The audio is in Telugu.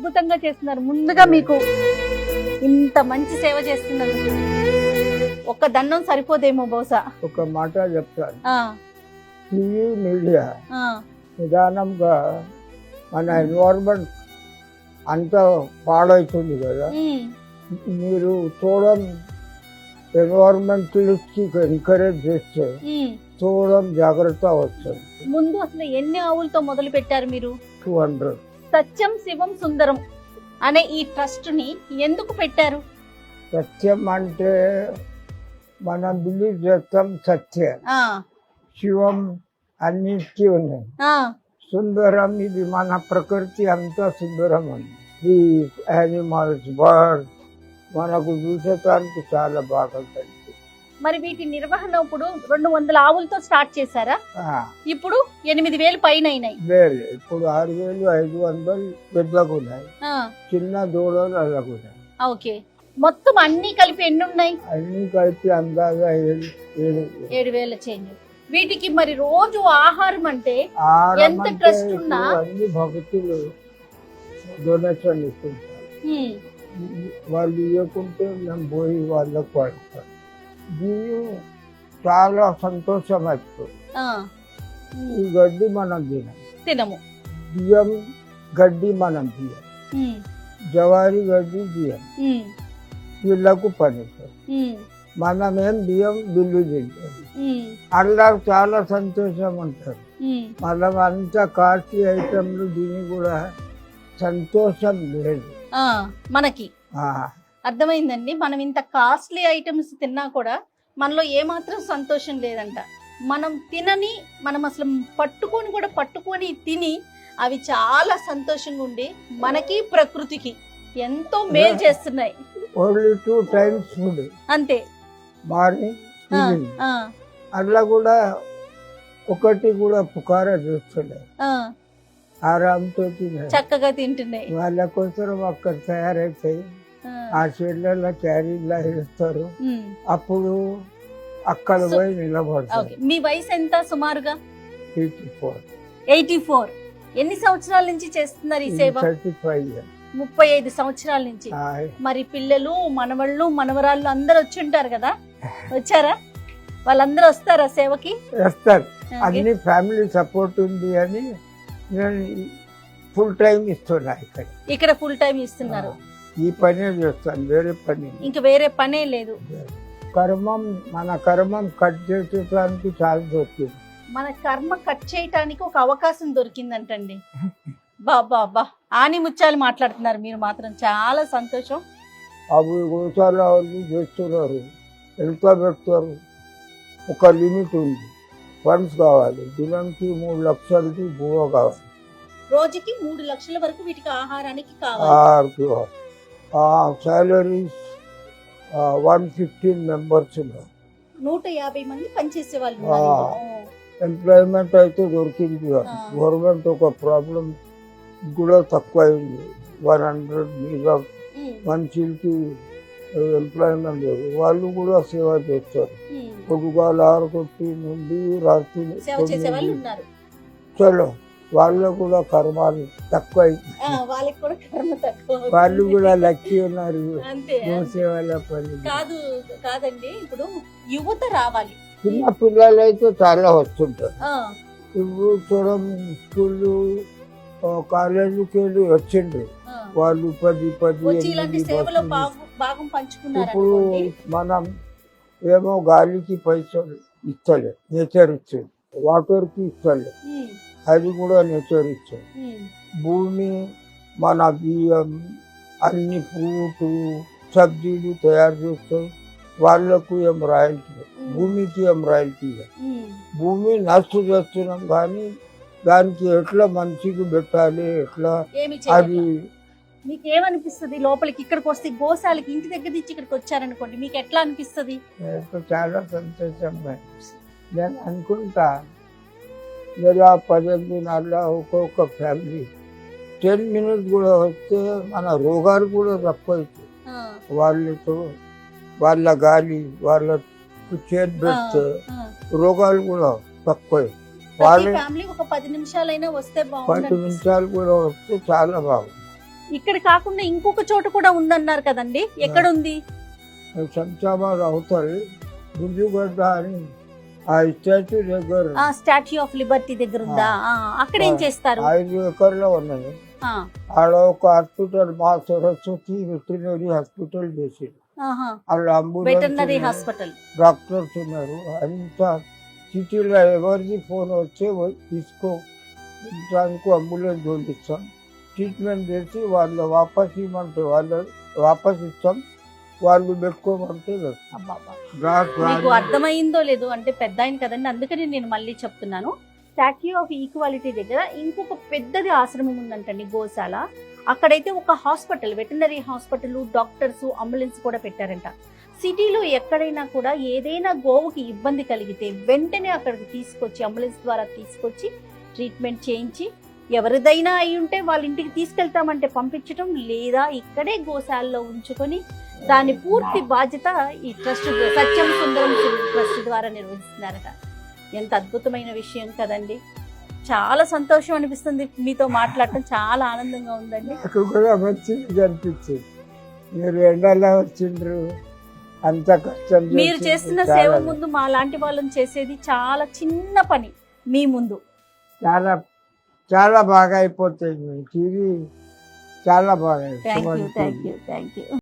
అద్భుతంగా చేస్తున్నారు. ముందుగా మీకు ఇంత మంచి సేవ చేస్తున్నారు. ఒక్క దండం సరిపోదేమో బహుశా? ఒక మాట చెప్తాను. టీవీ మీడియా నిదానంగా మన ఎన్వైర్మెంట్ అంతా పాడవుతుంది కదా. మీరు చూడడం ఎన్వైర్మెంటలిస్ట్కి ఎంకరేజ్ చేస్తే. చూడడం జాగ్రత్త వస్తుంది. ముందు అసలు ఎన్ని ఆవులతో మొదలు పెట్టారు మీరు? టూ హండ్రెడ్ సత్యం శివం సుందరం అనే ఈ ట్రస్ట్ని ఎందుకు పెట్టారు? సత్యం అంటే మనం బిలీవ్ చేస్తాం సత్యం. శివం అన్నిటికీ ఉన్నాయి సుందరం ఇది మన ప్రకృతి అంతా సుందరం ఉంది. ఈ యానిమల్స్ బర్డ్ మనకు చూసేటానికి చాలా బాగా కనిపిస్తుంది మరి వీటి నిర్వహణ ఇప్పుడు రెండు వందల ఆవులతో స్టార్ట్ చేశారా? ఇప్పుడు ఎనిమిది వేలు పైన అయినాయి ఇప్పుడు ఆరు వేలు ఐదు వందలు పెద్దగా ఉన్నాయి. చిన్న దూడలు ఉన్నాయి. ఓకే. మొత్తం అన్ని కలిపి ఎన్ని ఉన్నాయి అన్ని కలిపి అందాగా ఏడు వేల. చేంజ్. వీటికి మరి రోజు ఆహారం అంటే ఎంత ఇప్పుడు ఉన్నా? అన్ని భక్తులు డొనేషన్ ఇస్తుంటారు. వాళ్ళు ఇవ్వకుంటే మేము పోయి వాళ్ళకు పడతాం దీన్ని చాలా సంతోషం ఆ, ఈ గడ్డి మనం తినం. తినము. బియ్యం గడ్డి మనం బియ్యం జవారి గడ్డి బియ్యం వీళ్ళకు పని హ్మ్, మనం ఏం బియ్యం బిల్లు తింటాం. అలా చాలా సంతోషం ఉంటారు. మనం అంత కాస్ట్లీ ఐటమ్లు దీన్ని కూడా సంతోషం లేదు. మనకి. ఆ, అర్థమైందండి? మనం ఇంత కాస్ట్లీ ఐటమ్స్ తిన్నా కూడా మనలో ఏమాత్రం సంతోషం లేదంట. మనం తినని మనం అసలు పట్టుకొని కూడా పట్టుకొని తిని అవి చాలా సంతోషంగా ఉండి మనకి ప్రకృతికి ఎంతో మేలు చేస్తున్నాయి. ఓన్లీ టూ టైమ్స్ ఫుడ్ అంతే. మార్నింగ్ అట్లా కూడా ఒకటి కూడా పుకార చూస్తలేదు ఆ, ఆరాంతో చక్కగా తింటున్నాయి వాళ్ళ కోసం అక్కడ తయారైతాయి ఆ, చెట్లలో క్యారీలా వేస్తారు. ఉమ్, అప్పుడు అక్కడ పోయి నిలబడతారు. మీ వయసు ఎంత సుమారుగా? ఎయిటీ ఫోర్ ఎయిటీ ఫోర్ ఎన్ని సంవత్సరాల నుంచి చేస్తున్నారు ఈ సేవ? థర్టీ ఫైవ్ ఇయర్స్ ముప్పై ఐదు సంవత్సరాల నుంచి. మరి పిల్లలు మనవళ్ళు మనవరాళ్ళు అందరు వచ్చి ఉంటారు కదా? వచ్చారా? వాళ్ళందరూ వస్తారా సేవకి? వేస్తారు. అన్ని ఫ్యామిలీ సపోర్ట్ ఉంది అని నేను ఫుల్ టైం ఇస్తున్నా ఇక్కడ. ఇక్కడ ఫుల్ టైం ఇస్తున్నారు. ఈ పనే చేస్తాను వేరే పని ఇంక వేరే పనే లేదు. కర్మం మన కర్మం కట్ చేసేటానికి చాలా దొరికింది. మన కర్మ కట్ చేయటానికి ఒక అవకాశం దొరికిందంటండి. బా బా బా. ఆని ముత్యాలు మాట్లాడుతున్నారు మీరు మాత్రం చాలా సంతోషం. అవి వాళ్ళు చేస్తున్నారు ఎంత పెడతారు? ఒక లిమిట్ ఉంది. ఫండ్స్ కావాలి దినానికి మూడు లక్షలకి బువ్వ కావాలి. రోజుకి మూడు లక్షల వరకు వీటికి ఆహారానికి కావాలి. శాలరీస్ వన్ ఫిఫ్టీన్ మెంబర్స్ ఉన్నారు. నూట యాభై మంది పనిచేసే వాళ్ళు. ఎంప్లాయ్మెంట్ అయితే దొరికింది. గవర్నమెంట్ ఒక ప్రాబ్లం కూడా తక్కువ అయింది వన్ హండ్రెడ్ మీద మనుషులకి ఎంప్లాయ్మెంట్ లేదు. వాళ్ళు కూడా సేవ చేస్తారు. పొద్దుగాల ఆరు కొట్టి నుండి రాత్రి చలో. వాళ్ళు కూడా కర్మాలు తక్కువ. వాళ్ళు కూడా లక్కీ ఉన్నారు. కాదు కాదండి ఇప్పుడు యువత రావాలి. చిన్న పిల్లలు అయితే చాలా వస్తుంటారు. ఇప్పుడు చూడం స్కూళ్ళు కాలేజీకి వెళ్ళి వచ్చిండ్రు. వాళ్ళు పది పది ఇప్పుడు మనం ఏమో గాలికి పైసలు ఇస్తలే నేచర్ ఇచ్చింది వాటర్కి ఇస్తలే అది కూడా నేచర్ భూమి మన బియ్యం అన్ని ఫ్రూట్ సబ్జీలు తయారు చేస్తాయి వాళ్ళకు ఏం రాయల్టీ భూమికి ఏం రాయల్టీ భూమి నష్ట చేస్తున్నాం కానీ దానికి ఎట్లా మంచిగా పెట్టాలి ఎట్లా అది మీకు ఏమనిపిస్తుంది లోపలికి ఇక్కడికి వస్తే గోశాలకి ఇంటి దగ్గర నుంచి ఇక్కడికి వచ్చారనుకోండి మీకు ఎట్లా అనిపిస్తుంది? చాలా సంతోషం నేను అనుకుంటా నెల పద్దెనిమిది నెలల ఒక్కొక్క ఫ్యామిలీ టెన్ మినిట్స్ కూడా వస్తే మన రోగాలు కూడా ఆ, వాళ్ళతో వాళ్ళ గాలి వాళ్ళకు చేతి పెడితే. రోగాలు కూడా తక్కువ వాళ్ళ పది నిమిషాలైనా వస్తే పది నిమిషాలు కూడా వస్తే చాలా బాగుంది ఇక్కడ కాకుండా ఇంకొక చోట కూడా ఉందన్నారు కదండి. ఎక్కడ ఉంది శంషాబాద్ అవుతారు గుంజుగడ్డ అని స్టాచ్యూ దగ్గర. ఆ స్టాచ్యూ ఆఫ్ లిబర్టీ దగ్గర ఉందా? అక్కడ ఏం చేస్తారు? ఐదు ఎకర్లో ఉన్నది. ఆడ ఒక హాస్పిటల్ మా సరస్వతి వెటర్నరీ హాస్పిటల్ చేసింది. Veterinary ambulance hospital. డాక్టర్స్ ఉన్నారు. అంత సిటీలో ఎవరిది ఫోన్ వచ్చే తీసుకో. దానికి అంబులెన్స్ పంపిస్తాం. ట్రీట్మెంట్ చేసి వాళ్ళు వాపస్ ఇవ్వమంటే వాళ్ళు వాపస్ ఇస్తాం. వాళ్ళు పెట్టుకోమంటే మీకు అర్థమైందో లేదో అంటే పెద్ద ఆయన కదండి అందుకని నేను మళ్ళీ చెప్తున్నాను. స్టాచ్యూ ఆఫ్ ఈక్వాలిటీ దగ్గర ఇంకొక పెద్దది ఆశ్రమం ఉందంటండి గోశాల. అక్కడైతే ఒక hospital veterinary hospital doctors ambulance కూడా పెట్టారంట. సిటీలో ఎక్కడైనా కూడా ఏదైనా గోవుకి ఇబ్బంది కలిగితే వెంటనే అక్కడికి తీసుకొచ్చి అంబులెన్స్ ద్వారా తీసుకొచ్చి ట్రీట్మెంట్ చేయించి ఎవరిదైనా అయి ఉంటే వాళ్ళ ఇంటికి తీసుకెళ్తామంటే పంపించడం లేదా ఇక్కడే గోశాలలో ఉంచుకొని దాని పూర్తి బాధ్యత ఈ ట్రస్ట్ సత్యం సుందరం ట్రస్ట్ ద్వారా నిర్వహిస్తున్నారట. ఎంత అద్భుతమైన విషయం కదండి. చాలా సంతోషం అనిపిస్తుంది మీతో మాట్లాడటం. చాలా ఆనందంగా ఉందండి. నాకు కూడా మంచిగా అనిపించింది. మీరు ఎండలో వచ్చిండ్రు? అంత కష్టం మీరు. చేస్తున్న సేవ ముందు మా లాంటి వాళ్ళని చేసేది చాలా చిన్న పని మీ ముందు. చాలా చాలా బాగా అయిపోతాయి. టీవీ చాలా బాగా thank you thank. You thank you